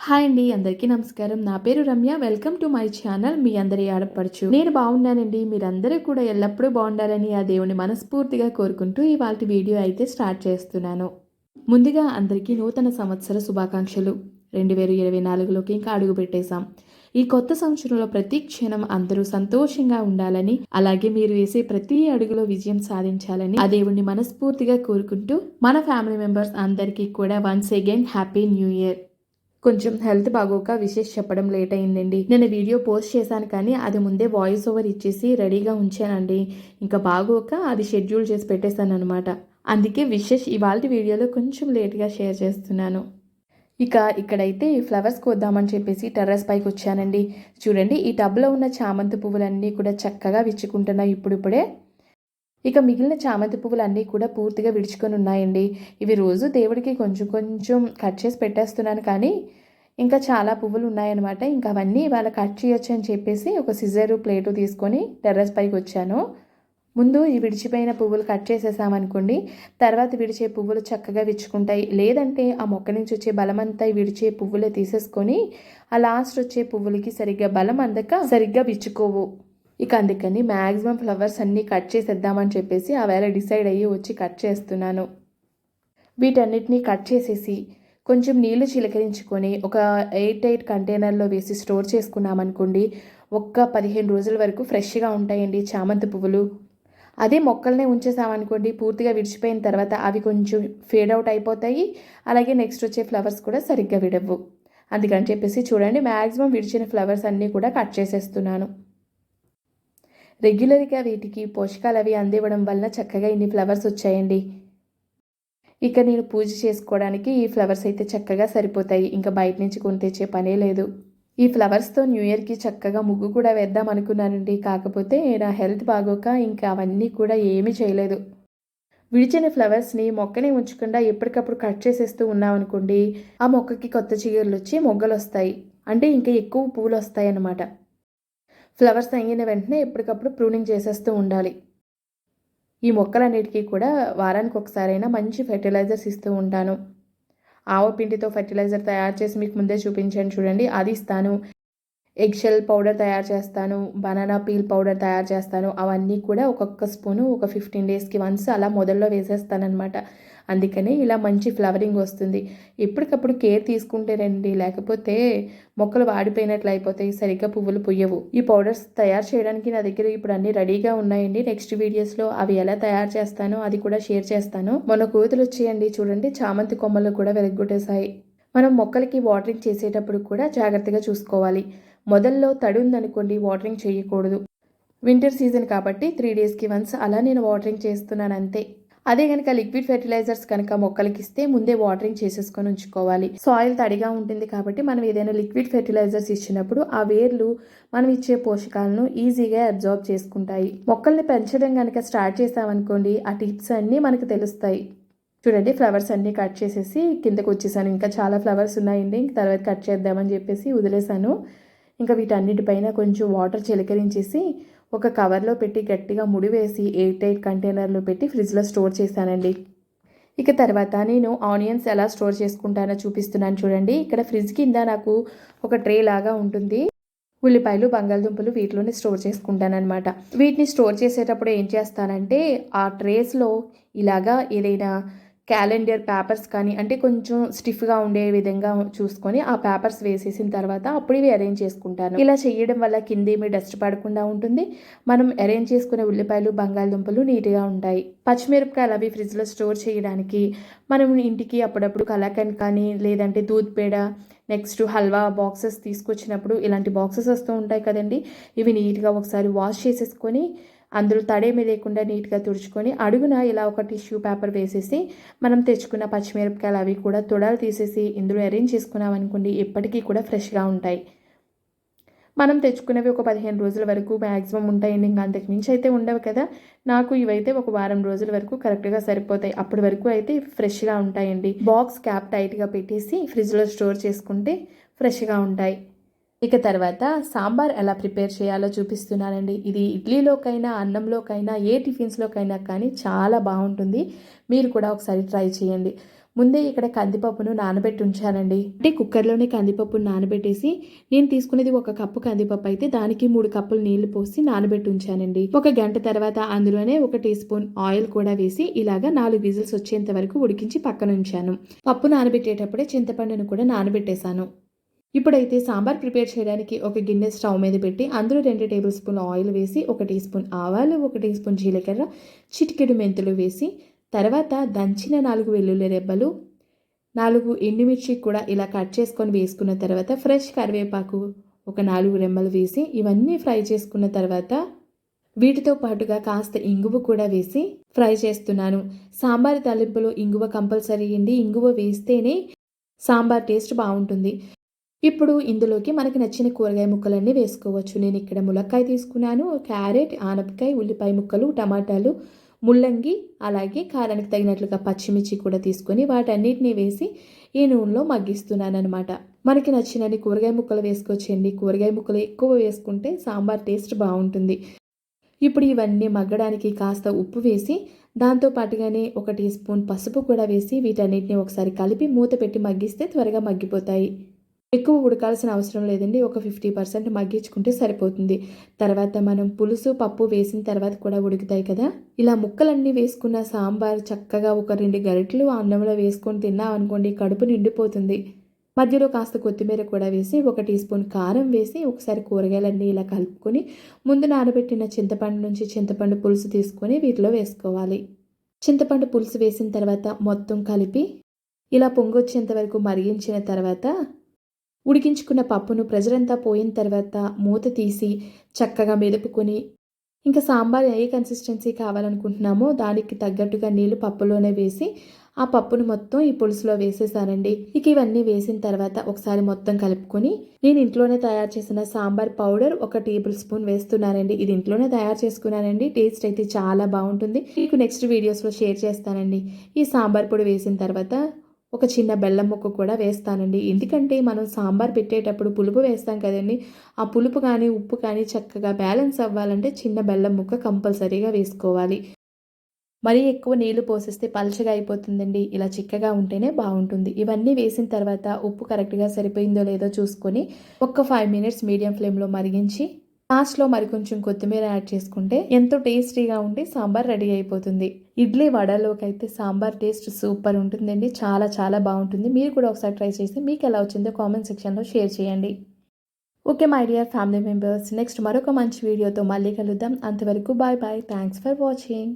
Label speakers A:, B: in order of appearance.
A: Hi అండి అందరికీ నమస్కారం. నా పేరు Ramya. Welcome to my channel. మీ అందరి ఆడపడుచు. నేను బాగున్నానండి. మీరందరూ కూడా ఎల్లప్పుడూ బాగుండాలని ఆ దేవుని మనస్ఫూర్తిగా కోరుకుంటూ ఇవాళ వీడియో అయితే స్టార్ట్ చేస్తున్నాను. ముందుగా అందరికీ నూతన సంవత్సర శుభాకాంక్షలు. రెండు వేల ఇరవై నాలుగులోకి ఇంకా అడుగు పెట్టేశాం. ఈ కొత్త సంవత్సరంలో ప్రతి క్షణం అందరూ సంతోషంగా ఉండాలని అలాగే మీరు వేసే ప్రతి అడుగులో విజయం సాధించాలని ఆ దేవుణ్ణి మనస్ఫూర్తిగా కోరుకుంటూ మన ఫ్యామిలీ మెంబర్స్ అందరికీ కూడా once again happy new year. కొంచెం హెల్త్ బాగోక విశేష్ చెప్పడం లేట్ అయిందండి. నేను వీడియో పోస్ట్ చేశాను కానీ అది ముందే వాయిస్ ఓవర్ ఇచ్చేసి రెడీగా ఉంచానండి. ఇంకా బాగోక అది షెడ్యూల్ చేసి పెట్టేశాను అనమాట అందుకే విశేష్ ఇవాళ వీడియోలో కొంచెం లేట్గా షేర్ చేస్తున్నాను. ఇక ఇక్కడైతే ఈ ఫ్లవర్స్ కోద్దామని చెప్పేసి టెర్రస్ పైకి వచ్చానండి. చూడండి ఈ టబ్లో ఉన్న చామంతి పువ్వులన్నీ కూడా చక్కగా విచ్చుకుంటున్నాయి ఇప్పుడిప్పుడే. ఇక మిగిలిన చామంతి పువ్వులు అన్నీ కూడా పూర్తిగా విడుచుకొని ఉన్నాయండి. ఇవి రోజు దేవుడికి కొంచెం కొంచెం కట్ చేసి పెట్టేస్తున్నాను కానీ ఇంకా చాలా పువ్వులు ఉన్నాయన్నమాట. ఇంకా అవన్నీ ఇవాళ కట్ చేయొచ్చు అని చెప్పేసి ఒక సిజరు ప్లేటు తీసుకొని టెర్రస్ పైకి వచ్చాను. ముందు ఈ విడిచిపోయిన పువ్వులు కట్ చేసేసామనుకోండి తర్వాత విడిచే పువ్వులు చక్కగా విచ్చుకుంటాయి. లేదంటే ఆ మొక్క నుంచి వచ్చే బలమంతా విడిచే పువ్వులే తీసేసుకొని ఆ లాస్ట్ వచ్చే పువ్వులకి సరిగ్గా బలం అందక సరిగ్గా విచ్చుకోవు. ఇక అందుకని మ్యాక్సిమం ఫ్లవర్స్ అన్నీ కట్ చేసేద్దామని చెప్పేసి ఆ వేళ డిసైడ్ అయ్యి వచ్చి కట్ చేస్తున్నాను. వీటన్నిటిని కట్ చేసేసి కొంచెం నీళ్ళు చిలకరించుకొని ఒక ఎయిట్ ఎయిట్ కంటైనర్లో వేసి స్టోర్ చేసుకున్నామనుకోండి ఒక్క పదిహేను రోజుల వరకు ఫ్రెష్గా ఉంటాయండి చామంతి పువ్వులు. అదే మొక్కలనే ఉంచేసామనుకోండి పూర్తిగా విడిచిపోయిన తర్వాత అవి కొంచెం ఫేడ్ అవుట్ అయిపోతాయి అలాగే నెక్స్ట్ వచ్చే ఫ్లవర్స్ కూడా సరిగ్గా విడవు. అందుకని చెప్పేసి చూడండి మ్యాక్సిమం విడిచిన ఫ్లవర్స్ అన్నీ కూడా కట్ చేసేస్తున్నాను. రెగ్యులర్గా వీటికి పోషకాలు అవి అందివ్వడం వలన చక్కగా ఇన్ని ఫ్లవర్స్ వచ్చాయండి. ఇక నేను పూజ చేసుకోవడానికి ఈ ఫ్లవర్స్ అయితే చక్కగా సరిపోతాయి. ఇంకా బయట నుంచి కొని తెచ్చే పనే లేదు. ఈ ఫ్లవర్స్తో న్యూ ఇయర్కి చక్కగా ముగ్గు కూడా వేద్దాం అనుకున్నానండి. కాకపోతే నా హెల్త్ బాగోక ఇంకా అవన్నీ కూడా ఏమీ చేయలేదు. విడిచిన ఫ్లవర్స్ని మొక్కనే ఉంచకుండా ఎప్పటికప్పుడు కట్ చేసేస్తూ ఉన్నామనుకోండి ఆ మొక్కకి కొత్త చిగుర్లు వచ్చి మొగ్గలు వస్తాయి అంటే ఇంకా ఎక్కువ పూలు వస్తాయి అన్నమాట ఫ్లవర్స్ అయిన వెంటనే ఎప్పటికప్పుడు ప్రూనింగ్ చేసేస్తూ ఉండాలి. ఈ మొక్కలన్నిటికీ కూడా వారానికి ఒకసారైనా మంచి ఫెర్టిలైజర్స్ ఇస్తూ ఉంటాను. ఆవపిండితో ఫెర్టిలైజర్ తయారు చేసి మీకు ముందే చూపించాను చూడండి. అది ఇస్తాను. ఎగ్షెల్ పౌడర్ తయారు చేస్తాను. బనానా పీల్ పౌడర్ తయారు చేస్తాను. అవన్నీ కూడా ఒక్కొక్క స్పూను ఒక ఫిఫ్టీన్ డేస్కి వన్స్ అలా మొదల్లో వేసేస్తానమాట అందుకనే ఇలా మంచి ఫ్లవరింగ్ వస్తుంది. ఎప్పటికప్పుడు కేర్ తీసుకుంటే రండి. లేకపోతే మొక్కలు వాడిపోయినట్లు అయిపోతాయి. సరిగ్గా పువ్వులు పుయ్యవు. ఈ పౌడర్స్ తయారు చేయడానికి నా దగ్గర ఇప్పుడు అన్ని రెడీగా ఉన్నాయండి. నెక్స్ట్ వీడియోస్లో అవి ఎలా తయారు చేస్తానో అది కూడా షేర్ చేస్తాను. మొన్న కోతులు వచ్చేయండి. చూడండి చామంతి కొమ్మలు కూడా వెలుగొట్టేశాయి. మనం మొక్కలకి వాటరింగ్ చేసేటప్పుడు కూడా జాగ్రత్తగా చూసుకోవాలి. మొదల్లో తడి ఉందనుకోండి వాటరింగ్ చేయకూడదు. వింటర్ సీజన్ కాబట్టి త్రీ డేస్కి వన్స్ అలా నేను వాటరింగ్ చేస్తున్నాను అంతే. అదే కనుక లిక్విడ్ ఫెర్టిలైజర్స్ కనుక మొక్కలకి ఇస్తే ముందే వాటరింగ్ చేసేసుకొని ఉంచుకోవాలి. సాయిల్ తడిగా ఉంటుంది కాబట్టి మనం ఏదైనా లిక్విడ్ ఫెర్టిలైజర్స్ ఇచ్చినప్పుడు ఆ వేర్లు మనం ఇచ్చే పోషకాలను ఈజీగా అబ్జర్వ్ చేసుకుంటాయి. మొక్కల్ని పెంచడం కనుక స్టార్ట్ చేసామనుకోండి ఆ టిప్స్ అన్నీ మనకు తెలుస్తాయి. చూడండి ఫ్లవర్స్ అన్నీ కట్ చేసేసి కిందకు వచ్చేసాను. ఇంకా చాలా ఫ్లవర్స్ ఉన్నాయండి ఇంక తర్వాత కట్ చేద్దామని చెప్పేసి వదిలేసాను. ఇంకా వీటన్నిటిపైన కొంచెం వాటర్ చిలకరించేసి ఒక కవర్లో పెట్టి గట్టిగా ముడివేసి ఎయిట్ ఎయిట్ కంటైనర్లో పెట్టి ఫ్రిడ్జ్లో స్టోర్ చేశానండి. ఇక తర్వాత నేను ఆనియన్స్ ఎలా స్టోర్ చేసుకుంటానో చూపిస్తున్నాను చూడండి. ఇక్కడ ఫ్రిడ్జ్ కింద నాకు ఒక ట్రే లాగా ఉంటుంది. ఉల్లిపాయలు బంగాళదుంపలు వీటిలోనే స్టోర్ చేసుకుంటానమాట వీటిని స్టోర్ చేసేటప్పుడు ఏం చేస్తానంటే ఆ ట్రేస్లో ఇలాగా ఏదైనా క్యాలెండర్ పేపర్స్ కానీ అంటే కొంచెం స్టిఫ్గా ఉండే విధంగా చూసుకొని ఆ పేపర్స్ వేసేసిన తర్వాత అప్పుడు ఇవి అరేంజ్ చేసుకుంటాను. ఇలా చేయడం వల్ల కింద ఏమీ డస్ట్ పడకుండా ఉంటుంది. మనం అరేంజ్ చేసుకునే ఉల్లిపాయలు బంగాళదుంపలు నీట్గా ఉంటాయి. పచ్చిమిరపకాయలు అవి ఫ్రిడ్జ్లో స్టోర్ చేయడానికి మనం ఇంటికి అప్పుడప్పుడు కలాకండ్ కానీ లేదంటే దూద్ పేడ నెక్స్ట్ హల్వా బాక్సెస్ తీసుకొచ్చినప్పుడు ఇలాంటి బాక్సెస్ వస్తూ ఉంటాయి కదండి. ఇవి నీట్గా ఒకసారి వాష్ చేసేసుకొని అందులో తడేమి లేకుండా నీట్గా తుడుచుకొని అడుగున ఇలా ఒక టిష్యూ పేపర్ వేసేసి మనం తెచ్చుకున్న పచ్చిమిరపకాయలు అవి కూడా తొడాలు తీసేసి ఇందులో అరేంజ్ చేసుకున్నాం అనుకోండి ఎప్పటికీ కూడా ఫ్రెష్గా ఉంటాయి. మనం తెచ్చుకునేవి ఒక పదిహేను రోజుల వరకు మ్యాక్సిమం ఉంటాయండి. ఇంకా అంతకుమించి అయితే ఉండవు కదా. నాకు ఇవైతే ఒక వారం రోజుల వరకు కరెక్ట్గా సరిపోతాయి. అప్పటి వరకు అయితే ఫ్రెష్గా ఉంటాయండి. బాక్స్ క్యాప్ టైట్గా పెట్టేసి ఫ్రిడ్జ్లో స్టోర్ చేసుకుంటే ఫ్రెష్గా ఉంటాయి. ఇక తర్వాత సాంబార్ ఎలా ప్రిపేర్ చేయాలో చూపిస్తున్నానండి. ఇది ఇడ్లీలోకైనా అన్నంలోకైనా ఏ టిఫిన్స్లోకైనా కానీ చాలా బాగుంటుంది. మీరు కూడా ఒకసారి ట్రై చేయండి. ముందే ఇక్కడ కందిపప్పును నానబెట్టి ఉంచానండి. అంటే కుక్కర్లోనే కందిపప్పును నానబెట్టేసి నేను తీసుకునేది ఒక కప్పు కందిపప్పు అయితే దానికి మూడు కప్పులు నీళ్ళు పోసి నానబెట్టి ఉంచానండి. ఒక గంట తర్వాత అందులోనే ఒక టీ స్పూన్ ఆయిల్ కూడా వేసి ఇలాగా నాలుగు విజిల్స్ వచ్చేంత వరకు ఉడికించి పక్కన ఉంచాను. పప్పు నానబెట్టేటప్పుడే చింతపండును కూడా నానబెట్టేశాను. ఇప్పుడైతే సాంబార్ ప్రిపేర్ చేయడానికి ఒక గిన్నె స్టవ్ మీద పెట్టి అందులో రెండు టేబుల్ స్పూన్ ఆయిల్ వేసి ఒక టీ స్పూన్ ఆవాలు ఒక టీ స్పూన్ జీలకర్ర చిటికెడు మెంతులు వేసి తర్వాత దంచిన నాలుగు వెల్లుల్లి రెబ్బలు నాలుగు ఎండుమిర్చి కూడా ఇలా కట్ చేసుకొని వేసుకున్న తర్వాత ఫ్రెష్ కరివేపాకు ఒక నాలుగు రెమ్మలు వేసి ఇవన్నీ ఫ్రై చేసుకున్న తర్వాత వీటితో పాటుగా కాస్త ఇంగువ కూడా వేసి ఫ్రై చేస్తున్నాను. సాంబార్ తలింపులో ఇంగువ కంపల్సరీ అండి. ఇంగువ వేస్తేనే సాంబార్ టేస్ట్ బాగుంటుంది. ఇప్పుడు ఇందులోకి మనకి నచ్చిన కూరగాయ ముక్కలన్నీ వేసుకోవచ్చు. నేను ఇక్కడ ములక్కాయ తీసుకున్నాను క్యారెట్ ఆనపకాయ ఉల్లిపాయ ముక్కలు టమాటాలు ముల్లంగి అలాగే కారానికి తగినట్లుగా పచ్చిమిర్చి కూడా తీసుకొని వాటన్నిటిని వేసి ఈ నూనెలో మగ్గిస్తున్నాను అనమాట మనకి నచ్చినన్ని కూరగాయ ముక్కలు వేసుకొచ్చండి కూరగాయ ముక్కలు ఎక్కువ వేసుకుంటే సాంబార్ టేస్ట్ బాగుంటుంది. ఇప్పుడు ఇవన్నీ మగ్గడానికి కాస్త ఉప్పు వేసి దాంతో పాటుగానే ఒక టీ స్పూన్ పసుపు కూడా వేసి వీటన్నిటిని ఒకసారి కలిపి మూత పెట్టి మగ్గిస్తే త్వరగా మగ్గిపోతాయి. ఎక్కువ ఉడకాల్సిన అవసరం లేదండి. ఒక ఫిఫ్టీ పర్సెంట్ మగ్గించుకుంటే సరిపోతుంది. తర్వాత మనం పులుసు పప్పు వేసిన తర్వాత కూడా ఉడుకుతాయి కదా. ఇలా ముక్కలన్నీ వేసుకున్న సాంబార్ చక్కగా ఒక రెండు గరిటెలు అన్నంలో వేసుకొని తిన్నాం అనుకోండి కడుపు నిండిపోతుంది. మధ్యలో కాస్త కొత్తిమీర కూడా వేసి ఒక టీ స్పూన్ కారం వేసి ఒకసారి కూరగాయలన్నీ ఇలా కలుపుకొని ముందు నానబెట్టిన చింతపండు నుంచి చింతపండు పులుసు తీసుకొని వీటిలో వేసుకోవాలి. చింతపండు పులుసు వేసిన తర్వాత మొత్తం కలిపి ఇలా పొంగొచ్చేంత వరకు మరిగించిన తర్వాత ఉడికించుకున్న పప్పును ప్రెజరంతా పోయిన తర్వాత మూత తీసి చక్కగా మెదుపుకొని ఇంకా సాంబార్ ఏ కన్సిస్టెన్సీ కావాలనుకుంటున్నామో దానికి తగ్గట్టుగా నీళ్ళు పప్పులోనే వేసి ఆ పప్పును మొత్తం ఈ పులుసులో వేసేసానండి. ఇక ఇవన్నీ వేసిన తర్వాత ఒకసారి మొత్తం కలుపుకొని నేను ఇంట్లోనే తయారు చేసిన సాంబార్ పౌడర్ ఒక టేబుల్ స్పూన్ వేస్తున్నానండి. ఇది ఇంట్లోనే తయారు చేసుకున్నానండి. టేస్ట్ అయితే చాలా బాగుంటుంది. మీకు నెక్స్ట్ వీడియోస్లో షేర్ చేస్తానండి. ఈ సాంబార్ పొడి వేసిన తర్వాత ఒక చిన్న బెల్లం ముక్క కూడా వేస్తానండి. ఎందుకంటే మనం సాంబార్ పెట్టేటప్పుడు పులుపు వేస్తాం కదండి. ఆ పులుపు కానీ ఉప్పు కానీ చక్కగా బ్యాలెన్స్ అవ్వాలంటే చిన్న బెల్లం ముక్క కంపల్సరీగా వేసుకోవాలి. మరీ ఎక్కువ నీళ్ళు పోసేస్తే పలచగా అయిపోతుందండి. ఇలా చిక్కగా ఉంటేనే బాగుంటుంది. ఇవన్నీ వేసిన తర్వాత ఉప్పు కరెక్ట్గా సరిపోయిందో లేదో చూసుకొని ఒక్క ఫైవ్ మినిట్స్ మీడియం ఫ్లేమ్లో మరిగించి లాస్ట్లో మరి కొంచెం కొత్తిమీర యాడ్ చేసుకుంటే ఎంతో టేస్టీగా ఉండి సాంబార్ రెడీ అయిపోతుంది. ఇడ్లీ వడలోకి అయితే సాంబార్ టేస్ట్ సూపర్ ఉంటుందండి. చాలా చాలా బాగుంటుంది. మీరు కూడా ఒకసారి ట్రై చేసి మీకు ఎలా వచ్చిందో కామెంట్ సెక్షన్లో షేర్ చేయండి. Okay my dear family members next మరొక మంచి వీడియోతో మళ్ళీ కలుద్దాం. అంతవరకు bye bye. Thanks for watching.